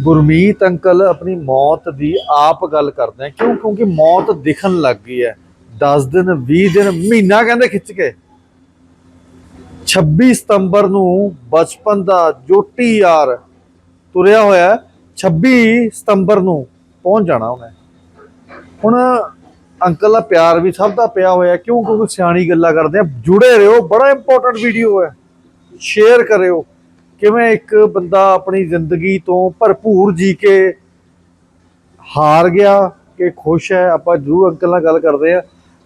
Gurmeet uncle ਆਪਣੀ ਮੌਤ ਦੀ ਆਪ ਗੱਲ ਕਰਦੇ ਆ। ਕਿਉਂ? ਕਿਉਂਕਿ ਮੌਤ ਦਿਖਣ ਲੱਗ ਗਈ ਹੈ। 10 ਦਿਨ 20 ਦਿਨ, ਮਹੀਨਾ ਕਹਿੰਦੇ ਖਿੱਚ ਕੇ। 26 ਸਤੰਬਰ ਨੂੰ ਬਚਪਨ ਦਾ ਜੋਟੀ ਯਾਰ ਤੁਰਿਆ ਹੋਇਆ ਹੈ। 26 ਸਤੰਬਰ ਨੂੰ ਪਹੁੰਚ ਜਾਣਾ ਉਹਨੇ। ਹੁਣ ਅੰਕਲ ਦਾ ਪਿਆਰ ਵੀ ਸਭ ਦਾ ਪਿਆ ਹੋਇਆ ਕਿਉਂ? ਕਿਉਂਕਿ ਸਿਆਣੀ ਗੱਲਾਂ ਕਰਦੇ ਆ। ਜੁੜੇ ਰਹੋ। ਬੜਾ ਇੰਪੋਰਟੈਂਟ ਵੀਡੀਓ ਹੈ। ਸ਼ੇਅਰ ਕਰਿਓ। ਕਿਵੇਂ ਇੱਕ ਬੰਦਾ ਆਪਣੀ ਜ਼ਿੰਦਗੀ ਤੋਂ ਭਰਪੂਰ ਜੀ ਕੇ ਹਾਰ ਗਿਆ ਕਿ ਖੁਸ਼ ਹੈ ਆਪਾਂ ਜਰੂਰ ਅੰਕਲ ਨਾਲ ਗੱਲ ਕਰਦੇ ਆ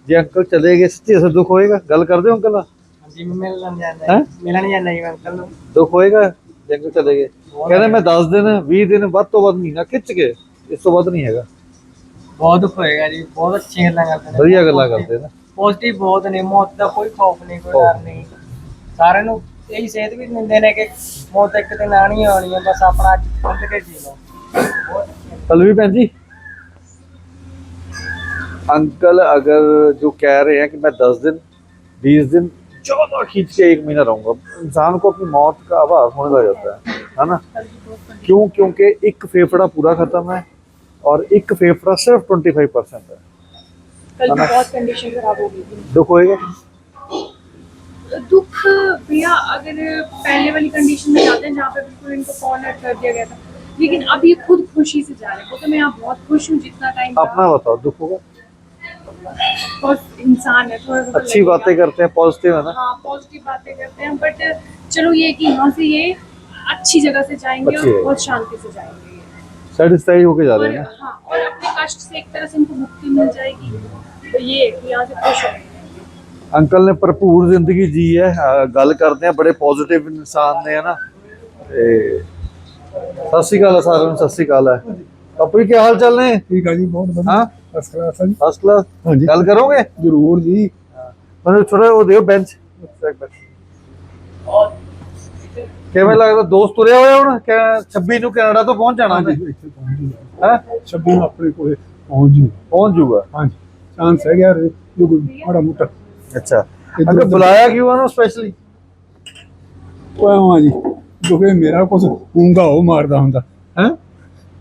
ਜੇ ਅੰਕਲ ਚਲੇ ਗਏ ਸੱਚੀ ਅਸਰ ਦੁੱਖ ਹੋਏਗਾ? ਗੱਲ ਕਰਦੇ ਹੋ ਅੰਕਲ ਨਾਲ? ਹਾਂਜੀ ਮੈਂ ਮਿਲਣ ਜਾਂਦਾ ਹੈਂ? ਮਿਲਣ ਜਾਂਦਾ ਜੀ ਅੰਕਲ ਨੂੰ? ਦੁੱਖ ਹੋਏਗਾ ਜੇ ਅੰਕਲ ਚਲੇ ਗਏ? ਕਹਿੰਦੇ ਮੈਂ 10 ਦਿਨ 20 ਦਿਨ ਵੱਧ ਤੋਂ ਵੱਧ ਮਹੀਨਾ ਖਿੱਚ ਕੇ ਇਸ ਤੋਂ ਵੱਧ ਨਹੀਂ ਹੈਗਾ। ਬਹੁਤ ਦੁੱਖ ਹੋਏਗਾ ਜੀ ਬਹੁਤ ਅੱਛੀ ਗੱਲਾਂ ਕਰਦੇ ਨੇ। ਵਧੀਆ ਗੱਲਾਂ ਕਰਦੇ ਨਾ। ਪੋਜ਼ਿਟਿਵ ਬਹੁਤ ਨੇ ਮੌਤ ਦਾ ਕੋਈ ਖੌਫ ਨਹੀਂ ਕੋਈ ਡਰ ਨਹੀਂ। ਸਾਰਿਆਂ ਨੂੰ ਇਹੀ ਸੇਧ ਵੀ ਦਿੰਦੇ ਨੇ ਕਿ ਮੌਤ ਇੱਕ ਦਿਨ ਆਣੀ ਆਉਣੀ ਹੈ ਬਸ ਆਪਣਾ ਅੱਜ ਖੁੱਲ ਕੇ ਜੀ ਲਓ ਬਹੁਤ ਅੱਛੀ ਹੈ। पलवी बहन जी अंकल अगर जो कह रहे हैं कि मैं दस दिन बीस दिन चौदह खींच के एक महीना रहूंगा इंसान को अपनी मौत का आभास होने लग जाता है है ना क्यों क्योंकि एक फेफड़ा पूरा खत्म है और एक फेफड़ा सिर्फ ट्वेंटी फाइव परसेंट है कल भी बहुत कंडीशन खराब हो गई थी दुख होएगा दुख भैया अगर पहले वाली कंडीशन में जाते हैं जहाँ पे बिल्कुल इनको कॉर्नर कर दिया गया था। लेकिन अब ये खुद खुशी से जा रहे हैं। तो मैं यहाँ बहुत खुश हूँ जितना टाइम अपना बताओ दुख होगा? इंसान है थोड़ा तो अच्छी बातें करते हैं पॉजिटिव है ना? हाँ पॉजिटिव बातें करते हैं बट चलो ये कि यहाँ से ये अच्छी जगह से जाएँगे और बहुत शांति से जाएँगे। सेटिस्फाई होके जा रहे हैं हाँ और अपने कष्ट से एक तरह से इनको मुक्ति मिल जाएगी। तो ये यहाँ से खुश हो। ਅੰਕਲ ਨੇ ਭਰਪੂਰ ਜ਼ਿੰਦਗੀ ਜੀ ਹੈ ਗੱਲ ਕਰਦੇ ਆ ਬੜੇ ਪੋਜ਼ਿਟਿਵ ਇਨਸਾਨ ਨੇ ਹਨਾ। ਤੇ ਸਤਿ ਸ਼੍ਰੀ ਅਕਾਲ ਸਾਰਿਆਂ ਨੂੰ ਸਤਿ ਸ਼੍ਰੀ ਅਕਾਲ ਹੈ। ਜੀ ਕੀ ਹਾਲ ਚਾਲ ਨੇ? ਠੀਕ ਆ ਜੀ ਬਹੁਤ ਵਧੀਆ। ਹਾਂ? ਫਸਟ ਕਲਾਸ ਜੀ। ਫਸਟ ਕਲਾਸ ਗੱਲ ਕਰੋਗੇ? ਜ਼ਰੂਰ ਜੀ। ਮੈਨੂੰ ਥੋੜਾ ਉਹ ਦਿਓ ਬੈਂਚ ਕਿਵੇਂ ਲੱਗਦਾ ਦੋਸਤ ਤੁਰਿਆ ਹੋਇਆ ਹੁਣ? ਕਿ 26 ਨੂੰ ਕੈਨੇਡਾ ਤੋਂ ਪਹੁੰਚ ਜਾਣਾ ਜੀ? ਹੈ? 26 ਨੂੰ ਆਪਣੇ ਕੋਲੇ ਪਹੁੰਚ ਜੀ ਪਹੁੰਚ ਜੂਗਾ ਹਾਂਜੀ। ਚਾਂਸ ਹੈ ਯਾਰ ਜੋ ਕੋਈ ਮਾੜਾ ਮੋਟਾ ਅੱਛਾ। ਇੱਧਰ ਅੰਕਲ ਉੱਧਰ- ਬੁਲਾਇਆ ਕਿਉਂ ਉਹਨੂੰ ਸਪੈਸ਼ਲੀ ਉਹ ਆ ਜੀ ਦੁਖੇ ਮੇਰਾ ਕੁਛ ਹੂੰਗਾ ਉਹ ਮਾਰਦਾ ਹੁੰਦਾ। ਹੈ?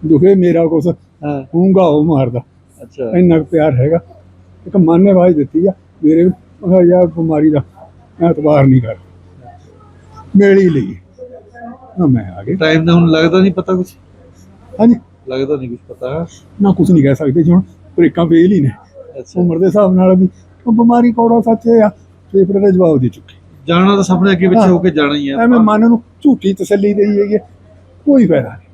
ਦੁਖੇ ਮੇਰਾ ਕੁਛ ਹਾਂ। ਹੂੰਗਾ ਉਹ ਮਾਰਦਾ। ਅੱਛਾ। ਇੰਨਾ ਕੁ ਪਿਆਰ ਹੈਗਾ। ਇੱਕ ਮਨ ਨੇ ਆਵਾਜ਼ ਦਿੱਤੀ ਆ ਮੇਰੇ ਵੀ, ਮੈਂ ਕਿਹਾ ਯਾਰ ਬਿਮਾਰੀ ਦਾ ਐਤਬਾਰ ਨਹੀਂ ਕਰ। ਮਿਲ ਹੀ ਲਈ। ਨਾ ਮੈਂ ਆ ਗਿਆ। ਟਾਈਮ ਦਾ ਹੁਣ ਲੱਗਦਾ ਨਹੀਂ ਪਤਾ ਕੁਝ ਹਾਂਜੀ। ਲੱਗਦਾ ਨਹੀਂ ਕੁਝ ਪਤਾ। ਨਾ ਕੁਝ ਨਹੀਂ ਕਹਿ ਸਕਦੇ ਜੀ ਹੁਣ। ਬ੍ਰੇਕਾਂ ਫੇਲ ਹੀ ਨੇ। ਉਮਰ ਦੇ ਹਿਸਾਬ ਨਾਲ ਵੀ ਬਿਮਾਰੀ ਕੌੜਾ ਸੱਚ ਹੈ ਆ ਫੇਫੜੇ ਦਾ ਜਵਾਬ ਦੇ ਚੁੱਕੇ। ਜਾਣਾ ਤਾਂ ਸਭ ਨੇ ਅੱਗੇ ਪਿੱਛੇ ਹੋ ਕੇ ਜਾਣਾ ਹੀ ਆ। ਐਵੇਂ ਮਨ ਨੂੰ ਝੂਠੀ ਤਸੱਲੀ ਦੇਈ ਹੈਗੀ ਕੋਈ ਫਾਇਦਾ ਨਹੀਂ।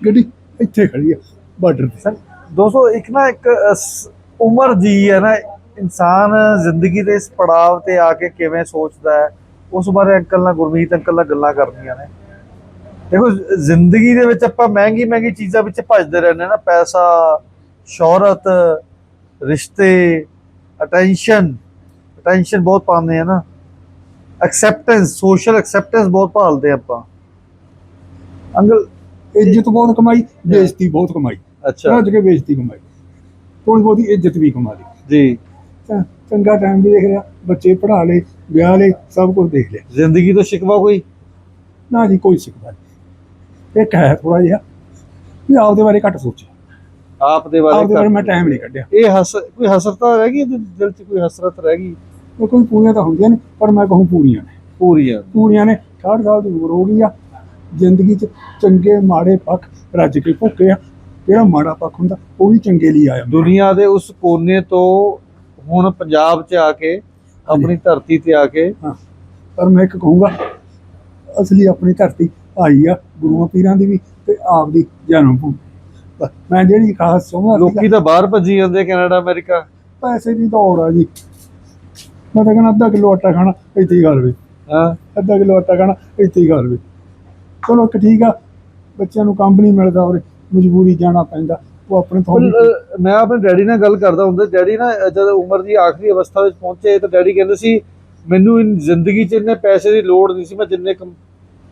ਗੱਡੀ ਇੱਥੇ ਖੜੀ ਹੈ ਬਾਰਡਰ ਤੇ। ਸਰ ਦੋਸਤੋ ਇੱਕ ਨਾ ਇੱਕ ਉਮਰ ਜੀ ਹੈ ਨਾ ਇਨਸਾਨ ਜ਼ਿੰਦਗੀ ਦੇ ਇਸ ਪੜਾਵ ਤੇ ਆ ਕੇ ਕਿਵੇਂ ਸੋਚਦਾ ਹੈ ਉਸ ਬਾਰੇ ਅੰਕਲ ਨਾਲ ਗੁਰਮੀਤ ਅੰਕਲ ਨਾਲ ਗੱਲਾਂ ਕਰਨੀਆਂ ਨੇ। ਦੇਖੋ ਜ਼ਿੰਦਗੀ ਦੇ ਵਿੱਚ ਆਪਾਂ ਮਹਿੰਗੀ ਮਹਿੰਗੀ ਚੀਜ਼ਾਂ ਵਿੱਚ ਭੱਜਦੇ ਰਹਿੰਦੇ ਹਾਂ ਨਾ ਪੈਸਾ ਸ਼ੋਹਰਤ ਰਿਸ਼ਤੇ ਅਟੈਂਸ਼ਨ ਅਟੈਂਸ਼ਨ ਬਹੁਤ ਪਾਉਂਦੇ ਆ ਨਾ। ਐਕਸੈਪਟੈਂਸ ਸੋਸ਼ਲ ਐਕਸੈਪਟੈਂਸ ਬਹੁਤ ਭਾਲਦੇ ਆਪਾਂ। ਅੰਕਲ ਇੱਜ਼ਤ ਬਹੁਤ ਕਮਾਈ ਬੇਇੱਜ਼ਤੀ ਬਹੁਤ ਕਮਾਈ। ਅੱਛਾ। ਰੱਜ ਕੇ ਬੇਇੱਜ਼ਤੀ ਕਮਾਈ। ਥੋੜੀ ਬਹੁਤੀ ਇੱਜ਼ਤ ਵੀ ਕਮਾ ਲਈ। ਜੀ। ਚੰਗਾ ਟਾਈਮ ਵੀ ਦੇਖ ਲਿਆ ਬੱਚੇ ਪੜ੍ਹਾ ਲਏ ਵਿਆਹ ਲਏ ਸਭ ਕੁਝ ਦੇਖ ਲਿਆ। ਜ਼ਿੰਦਗੀ ਤੋਂ ਸ਼ਿਕਵਾ ਕੋਈ? ਨਾ ਜੀ ਕੋਈ ਸਿੱਖਦਾ ਨਹੀਂ। ਇੱਕ ਹੈ ਥੋੜਾ ਜਿਹਾ। ਵੀ ਆਪਦੇ ਬਾਰੇ ਘੱਟ ਸੋਚਿਆ। ਆਪ ਦੇ ਬਾਰੇ ਆਪਦੇ ਬਾਰੇ ਮੈਂ ਟਾਈਮ ਨਹੀਂ ਕੱਢਿਆ। ਇਹ ਹਸ ਕੋਈ ਹਸਰਤਾ ਰਹਿ ਗਈ ਦਿਲ 'ਚ ਕੋਈ ਹਸਰਤ ਰਹਿ ਗਈ? ਉਹ ਕੋਈ ਪੂਰੀਆਂ ਤਾਂ ਹੁੰਦੀਆਂ ਨੇ ਪਰ ਮੈਂ ਕਹੂੰ ਪੂਰੀਆਂ ਨੇ। ਪੂਰੀਆਂ। ਪੂਰੀਆਂ ਨੇ। 60 ਸਾਲ ਦੀ ਉਮਰ ਹੋ ਗਈ ਆ। ਜ਼ਿੰਦਗੀ 'ਚ ਚੰਗੇ ਮਾੜੇ ਪੱਖ ਰੱਜ ਕੇ ਭੁੱਕੇ ਆ। ਜਿਹੜਾ ਮਾੜਾ ਪੱਖ ਹੁੰਦਾ ਉਹ ਵੀ ਚੰਗੇ ਲਈ ਆਇਆ ਦੁਨੀਆ ਦੇ ਉਸ ਕੋਨੇ ਤੋਂ ਹੁਣ ਪੰਜਾਬ 'ਚ ਆ ਕੇ ਆਪਣੀ ਧਰਤੀ ਤੇ ਆ ਕੇ ਪਰ ਮੈਂ ਇੱਕ ਕਹੂੰਗਾ ਅਸਲੀ ਆਪਣੀ ਧਰਤੀ ਆਈ ਆ ਗੁਰੂਆਂ ਪੀਰਾਂ ਦੀ ਵੀ ਤੇ ਆਪ ਦੀ ਜਨਮ ਭੂਮੀ ਮੈਂ ਜਿਹੜੀ ਖਾਸ ਸਮਝਦਾ ਲੋਕੀ ਤਾਂ ਬਾਹਰ ਭੱਜੀ ਜਾਂਦੇ ਕੈਨੇਡਾ ਅਮਰੀਕਾ। ਪੈਸੇ ਦੀ ਦੌੜ ਆ ਜੀ। ਮੈਂ ਤਾਂ ਕਹਿੰਦਾ ਅੱਧਾ ਕਿਲੋ ਆਟਾ ਖਾਣਾ ਇੱਥੇ ਹੀ ਖਾ ਲਵੇ ਹਾਂ। ਅੱਧਾ ਕਿਲੋ ਆਟਾ ਖਾਣਾ ਇੱਥੇ ਹੀ ਖਾ ਲਵੇ ਚਲੋ ਇੱਕ ਠੀਕ ਆ ਬੱਚਿਆਂ ਨੂੰ ਕੰਮ ਨਹੀਂ ਮਿਲਦਾ ਔਰ ਮਜਬੂਰੀ ਜਾਣਾ ਪੈਂਦਾ। ਉਹ ਆਪਣੇ ਅ, ਮੈਂ ਆਪਣੇ ਡੈਡੀ ਨਾਲ ਗੱਲ ਕਰਦਾ ਹੁੰਦਾ ਡੈਡੀ ਨਾ ਜਦ ਉਮਰ ਦੀ ਆਖਰੀ ਅਵਸਥਾ ਵਿੱਚ ਪਹੁੰਚੇ ਤਾਂ ਡੈਡੀ ਕਹਿੰਦੇ ਸੀ ਮੈਨੂੰ ਜ਼ਿੰਦਗੀ 'ਚ ਇੰਨੇ ਪੈਸੇ ਦੀ ਲੋੜ ਨਹੀਂ ਸੀ ਮੈਂ ਜਿੰਨੇ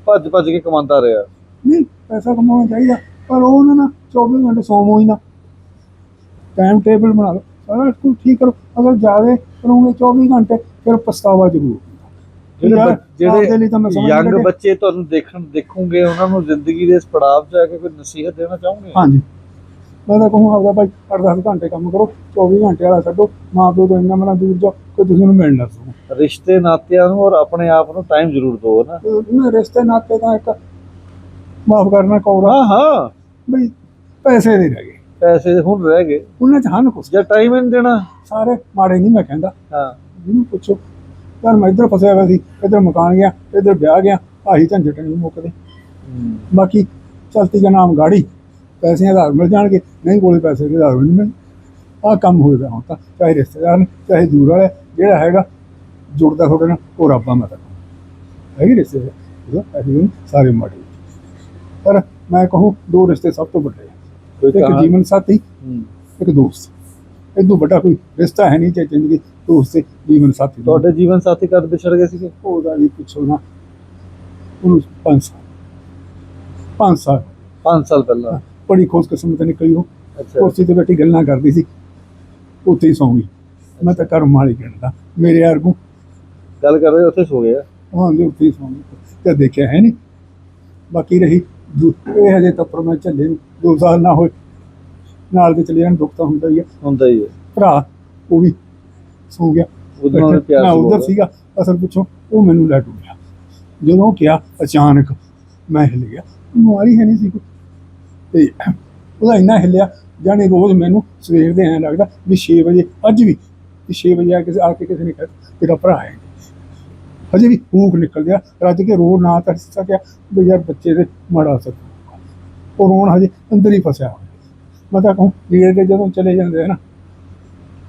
ਭੱਜ ਭੱਜ ਕੇ ਕਮਾਉਂਦਾ ਰਿਹਾ। ਨਹੀਂ ਪੈਸਾ ਕਮਾਉਣਾ ਚਾਹੀਦਾ। ਪਰ ਉਹ ਨਾ ਨਾ 24 ਘੰਟੇ ਸੌਵੋ ਹੀ ਨਾ। ਟਾਈਮ ਟੇਬਲ ਬਣਾ ਲਓ। ਸਾਰਾ ਕੁਝ ਠੀਕ ਕਰੋ। ਅਗਰ ਜ਼ਿਆਦਾ ਕਰੋਗੇ 24 ਘੰਟੇ ਫਿਰ ਪਛਤਾਵਾ ਜ਼ਰੂਰ ਜਿਹੜੇ ਯੰਗ। ਬੱਚੇ ਤੁਹਾਨੂੰ ਦੇਖਣ ਦੇਖੋਗੇ ਉਹਨਾਂ ਨੂੰ ਜ਼ਿੰਦਗੀ ਦੇ ਇਸ ਪੜਾਅ 'ਚ ਆ ਕੇ ਕੋਈ ਨਸੀਹਤ ਦੇਣਾ ਚਾਹੋਗੇ? ਹਾਂਜੀ। ਮੈਂ ਤਾਂ ਕਹੂੰ ਆਪਦਾ ਭਾਈ 8-10 ਘੰਟੇ ਕੰਮ ਕਰੋ 24 ਘੰਟੇ ਵਾਲਾ ਛੱਡੋ। ਮਾਂ ਪਿਓ ਤੋਂ ਇੰਨਾ ਮਨਾ ਦੂਰ ਜਾਓ ਕਿ ਤੁਸੀਂ ਉਹਨੂੰ ਮਿਲਣਾ ਸੋ ਰਿਸ਼ਤੇ ਨਾਤਿਆਂ ਨੂੰ ਔਰ ਆਪਣੇ ਆਪ ਨੂੰ ਟਾਈਮ ਜ਼ਰੂਰ ਦਿਓ ਨਾ। ਮੈਂ ਰਿਸ਼ਤੇ ਨਾਤੇ ਤਾਂ ਇੱਕ ਮਾਫ ਕਰਨਾ ਕੌੜਾ। ਹਾਂ ਹਾਂ। ਬਈ ਪੈਸੇ ਦੇ ਰਹਿ ਗਏ। ਪੈਸੇ ਹੁਣ ਰਹਿ ਗਏ। ਉਹਨਾਂ ਚ ਹਨ ਕੁਛ ਜਾਂ ਟਾਈਮ ਹੀ ਨਹੀਂ ਦੇਣਾ। ਸਾਰੇ ਮਾੜੇ ਨਹੀਂ ਮੈਂ ਕਹਿੰਦਾ। ਹਾਂ। ਜਿਹਨੂੰ ਪੁੱਛੋ ਯਾਰ ਮੈਂ ਇੱਧਰ ਫਸਿਆ ਹੋਇਆ ਸੀ ਇੱਧਰ ਮਕਾਨ ਗਿਆ ਇੱਧਰ ਵਿਆਹ ਗਿਆ ਆਹੀ ਝੰਜਟ ਨਹੀਂ ਮੁੱਕਦੇ। ਬਾਕੀ ਚਲਤੀ ਦਾ ਨਾਮ ਗਾੜੀ ਪੈਸੇ ਆਧਾਰ ਮਿਲ ਜਾਣਗੇ ਨਹੀਂ ਕੋਲੇ ਪੈਸੇ ਦੇ ਆਧਾਰ ਨਹੀਂ ਮਿਲ ਆਹ ਕੰਮ ਹੋਏਗਾ ਹੁਣ ਤਾਂ ਚਾਹੇ ਰਿਸ਼ਤੇਦਾਰ ਨੇ ਚਾਹੇ ਦੂਰ ਵਾਲੇ ਜਿਹੜਾ ਹੈਗਾ ਜੁੜਦਾ ਤੁਹਾਡੇ ਨਾਲ ਉਹ ਰੱਬਾ ਮਤ ਹੈਗੀ ਰਿਸ਼ਤੇਦਾਰ? ਇਹਦਾ ਪੈਸੇ ਨਹੀਂ ਸਾਰੇ ਮਾੜੇ। ਪਰ ਮੈਂ ਕਹੂੰ ਦੋ ਰਿਸ਼ਤੇ ਸਭ ਤੋਂ ਵੱਡੇ ਆ। ਕੋਈ ਇੱਕ ਕਹਾਣੀ- ਜੀਵਨ ਸਾਥੀ ਹੂੰ। ਇੱਕ ਦੋਸਤ। ਇਹ ਤੋਂ ਵੱਡਾ ਕੋਈ ਰਿਸ਼ਤਾ ਹੈ ਨਹੀਂ ਚਾਹੇ ਜ਼ਿੰਦਗੀ ਦੋਸਤ ਤੇ ਜੀਵਨ ਸਾਥੀ ਤੁਹਾਡੇ ਜੀਵਨ ਸਾਥੀ ਕਦ ਵਿਛੜ ਗਏ ਸੀਗੇ? ਉਹਦਾ ਜੀ ਪੁੱਛੋ ਨਾ। ਉਹਨੂੰ 5 ਸਾਲ। 5 ਸਾਲ। 5 ਸਾਲ ਪਹਿਲਾਂ। ਬੜੀ ਖੁਸ਼ਕਿਸਮਤ ਨਿਕਲੀ ਉਹ। ਅੱਛਾ। ਕੁਰਸੀ ਤੇ ਬੈਠੀ ਗੱਲਾਂ ਕਰਦੀ ਸੀ। ਉੱਥੇ ਹੀ ਸੌਂ ਗਈ। ਮੈਂ ਤਾਂ ਕਰਮ ਵਾਲੀ ਗਿਣਦਾ ਮੇਰੇ ਵਰਗੂ ਗੱਲ ਕਰ ਰਹੇ ਉੱਥੇ ਸੋ ਗਿਆ ਉਹਨਾਂ ਦੇ ਉੱਥੇ ਹੀ ਸੌਂ ਗਈ ਤੇ ਦੇਖਿਆ ਹੈ ਨਹੀਂ। ਬਾਕੀ ਰਹੀ। ਇਹ ਹਜੇ ਤਾਂ ਪਰ ਮੈਂ ਝੱਲੇ ਨੂੰ ਦੋ ਸਾਲ ਨਾ ਹੋਏ। ਨਾਲ ਦੇ ਚਲੇ ਜਾਣ ਦੁੱਖ ਤਾਂ ਹੁੰਦਾ ਹੀ ਹੁੰਦਾ ਹੀ ਹੈ ਭਰਾ ਉਹ ਵੀ ਸੌਂ ਗਿਆ। ਉਹਨੇ ਪਿਆਰ ਸੀ ਉਧਰ। ਸੀਗਾ ਅਸਲ ਪਿੱਛੋਂ ਉਹ ਮੈਨੂੰ ਲੈ ਟੁੱਟਿਆ। ਜਦੋਂ ਕਿਹਾ ਅਚਾਨਕ ਮੈਂ ਹਿੱਲ ਗਿਆ। ਬਿਮਾਰੀ ਹੈ ਨਹੀਂ ਸੀ ਕੋਈ। ਤੇ ਉਹਦਾ ਇੰਨਾ ਹਿੱਲਿਆ ਜਾਣੇ ਰੋਜ਼ ਮੈਨੂੰ ਸਵੇਰ ਦੇ ਐਂ ਲੱਗਦਾ ਵੀ 6 ਵਜੇ ਅੱਜ ਵੀ ਵੀ 6 ਵਜੇ ਆ ਕੇ ਆ ਕੇ ਕਿਸੇ ਨੇ ਕਿਹਾ ਤੇਰਾ ਭਰਾ ਹੈ ਹਜੇ ਵੀ ਭੂਖ ਨਿਕਲ ਗਿਆ ਰੱਜ ਕੇ ਰੋ ਨਾ ਤਾਂ ਸਕਿਆ ਵੀ ਯਾਰ ਬੱਚੇ ਦੇ ਮਾੜਾ ਅਸਰ ਉਹ ਰੋਣ ਹਜੇ ਅੰਦਰ ਹੀ ਫਸਿਆ ਮੈਂ ਤਾਂ ਕਹੂੰ ਲੀੜੇ ਦੇ ਜਦੋਂ ਚਲੇ ਜਾਂਦੇ ਨਾ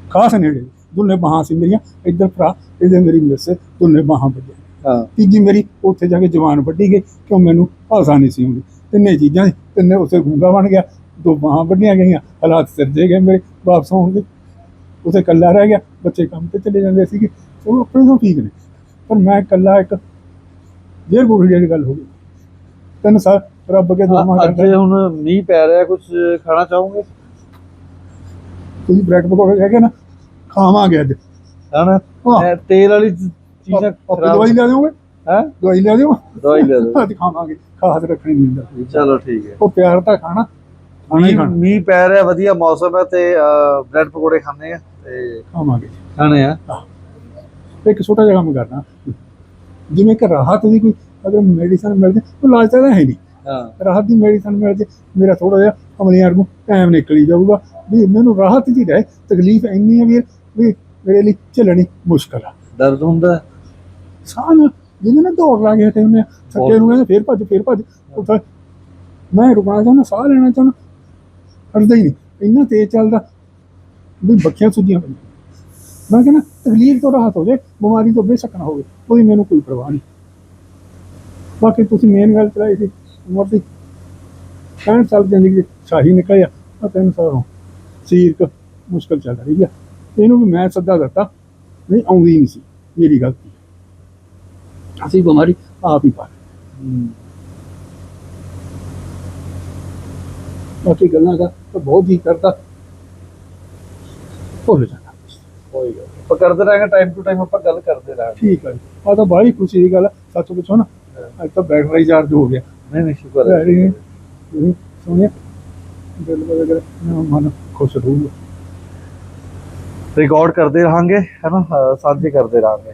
ਖਾਸ ਨੇੜੇ ਦੋਨੇ ਬਾਹਾਂ ਸੀ ਮੇਰੀਆਂ ਇੱਧਰ ਭਰਾ ਇੱਧਰ ਮੇਰੀ ਮਿਸ ਦੋਨੇ ਬਾਹਾਂ ਵੱਜੀਆਂ ਹਾਂ। ਤੀਜੀ ਮੇਰੀ ਉੱਥੇ ਜਾ ਕੇ ਜਵਾਨ ਵੱਢੀ ਗਈ ਕਿਉਂ ਮੈਨੂੰ ਭਾਸ਼ਾ ਨਹੀਂ ਸੀ ਆਉਂਦੀ ਤਿੰਨੇ ਚੀਜ਼ਾਂ ਤਿੰਨੇ ਉੱਥੇ ਗੂੰਗਾ ਬਣ ਗਿਆ ਦੋ ਬਾਹਾਂ ਵੱਢੀਆਂ ਗਈਆਂ ਹਾਲਾਤ ਸਿਰਜੇ ਗਏ ਮੇਰੇ ਵਾਪਸ ਆਉਣ ਦੇ। ਉੱਥੇ ਇਕੱਲਾ ਰਹਿ ਗਿਆ ਬੱਚੇ ਕੰਮ ਤੇ ਚਲੇ ਜਾਂਦੇ ਸੀਗੇ। ਉਹ ਆਪਣੇ ਤੋਂ ਠੀਕ ਨੇ। ਪਰ ਮੈਂ ਇਕੱਲਾ ਇੱਕ ਜੇਰ ਬੁਰੀ ਜਿਹੜੀ ਗੱਲ ਹੋ ਗਈ। ਤਿੰਨ ਸਾਲ ਰੱਬ ਅੱਗੇ ਦੁਆਵਾਂ ਅੱਜ ਕਰਦਾ। ਹੁਣ ਮੀਂਹ ਪੈ ਰਿਹਾ ਕੁਝ ਖਾਣਾ ਚਾਹੋਗੇ? ਤੁਸੀਂ ਬ੍ਰੈਡ ਪਕੌੜੇ ਹੈਗੇ ਨਾ ਖਾਵਾਂਗੇ ਅੱਜ। ਹਨਾ? ਤੇਲ ਵਾਲੀ ਚੀਜ਼ਾਂ ਦਵਾਈ ਲੈ ਦਿਓਗੇ? ਹੈ? ਦਵਾਈ ਲੈ ਦਿਓ। ਦਵਾਈ ਲੈ ਲਓ ਅੱਜ ਖਾਵਾਂਗੇ। ਖਾਸ ਰੱਖਣੀ ਨਹੀਂ ਹੁੰਦਾ। ਚਲੋ ਠੀਕ ਹੈ। ਉਹ ਪਿਆਰ ਤਾਂ ਖਾਣਾ। ਮੀਂਹ ਪੈ ਰਿਹਾ ਵਧੀਆ ਮੌਸਮ ਹੈ ਤੇ ਬ੍ਰੈਡ ਪਕੌੜੇ ਖਾਣੇ ਆ ਤੇ ਖਾਵਾਂਗੇ। ਖਾਣੇ ਆ। ਇੱਕ ਛੋਟਾ ਜਿਹਾ ਕੰਮ ਕਰਨਾ ਜਿਵੇਂ ਕਿ ਰਾਹਤ ਦੀ ਕੋਈ ਅਗਰ ਮੈਡੀਸਨ ਮਿਲ ਜੇ ਉਹ ਇਲਾਜ ਤਾਂ ਹੈ ਨਹੀਂ। ਹਾਂ। ਰਾਹਤ ਦੀ ਮੈਡੀਸਨ ਮਿਲ ਜੇ ਮੇਰਾ ਥੋੜਾ ਜਿਹਾ ਅਮਲੀਆਂ ਨੂੰ ਟਾਈਮ ਨਿਕਲੀ ਜਾਊਗਾ। ਵੀ ਮੈਨੂੰ ਰਾਹਤ ਜੀ ਰਹੇ ਤਕਲੀਫ ਇੰਨੀ ਹੈ ਵੀ ਵੀ ਮੇਰੇ ਲਈ ਝੱਲਣੀ ਮੁਸ਼ਕਲ ਆ। ਦਰਦ ਹੁੰਦਾ? ਸਾਹ ਜਿਹਨੇ ਨਾ ਦੌੜ ਲਾ ਗਏ ਤੇ ਉਹਨੇ ਸੱਕੇ ਨੂੰ ਕਹਿੰਦੇ ਫੇਰ ਭੱਜ ਫੇਰ ਭੱਜ। ਤਾਂ ਮੈਂ ਰੁਕਣਾ ਚਾਹੁੰਦਾ ਸਾਹ ਲੈਣਾ ਚਾਹੁੰਦਾ। ਹਟਦਾ ਹੀ ਨਹੀਂ। ਇੰਨਾ ਤੇਜ਼ ਚੱਲਦਾ ਵੀ ਬੱਖੀਆਂ ਸੁੱਜੀਆਂ ਪਈਆਂ। ਮੈਂ ਕਹਿੰਦਾ ਤਕਲੀਫ ਤੋਂ ਰਾਹਤ ਹੋ ਜਾਏ ਬਿਮਾਰੀ ਤੋਂ ਬੇਸ਼ੱਕ ਨਾ ਹੋਵੇ ਕੋਈ ਮੈਨੂੰ ਕੋਈ ਪਰਵਾਹ ਨਹੀਂ। ਬਾਕੀ ਤੁਸੀਂ ਮੇਨ ਗੱਲ ਚਲਾਈ ਸੀ ਉਮਰ ਦੀ ਕਹਿਣ ਸਾਲ ਜ਼ਿੰਦਗੀ ਦੇ ਸ਼ਾਹੀ ਨਿਕਲਿਆ ਆ ਤਿੰਨ ਸਾਲ ਹੋ ਸਰੀਰਕ ਮੁਸ਼ਕਲ ਚੱਲ ਰਹੀ ਆ। ਇਹਨੂੰ ਵੀ ਮੈਂ ਸੱਦਾ ਦਿੱਤਾ ਨਹੀਂ ਆਉਂਦੀ ਨਹੀਂ ਸੀ ਮੇਰੀ ਗਲਤੀ। ਅਸੀਂ ਬਿਮਾਰੀ ਆਪ ਹੀ ਪਾ। ਬਾਕੀ ਗੱਲਾਂ ਦਾ ਤਾਂ ਬਹੁਤ ਹੀ ਕਰਦਾ। ਭੁੱਲ ਜਾਣਾ ਕੋਈ ਗੱਲ ਨੀ। ਆਪਾਂ ਕਰਦੇ ਰਹਾਂਗੇ ਟਾਈਮ ਟੂ ਟਾਈਮ ਆਪਾਂ ਗੱਲ ਕਰਦੇ ਰਹਾਂਗੇ। ਠੀਕ ਹੈ ਆ ਤਾਂ ਬੜੀ ਖੁਸ਼ੀ ਦੀ ਗੱਲ ਹੈ ਸੱਚ ਪੁੱਛੋ ਨਾ ਅੱਜ ਤਾਂ ਬੈਟਰੀ ਚਾਰਜ ਹੋ ਗਿਆ। ਨਹੀਂ ਨਹੀਂ ਸ਼ੁਕਰ ਹੈ। ਬੈਟਰੀ ਤੁਸੀਂ ਦਿਲ ਵਗੈਰਾ ਮਨ ਖੁਸ਼ ਰਹੂਗਾ। ਰਿਕਾਰਡ ਕਰਦੇ ਰਹਾਂਗੇ ਹੈਨਾ ਅਹ ਸਾਂਝੇ ਕਰਦੇ ਰਹਾਂਗੇ।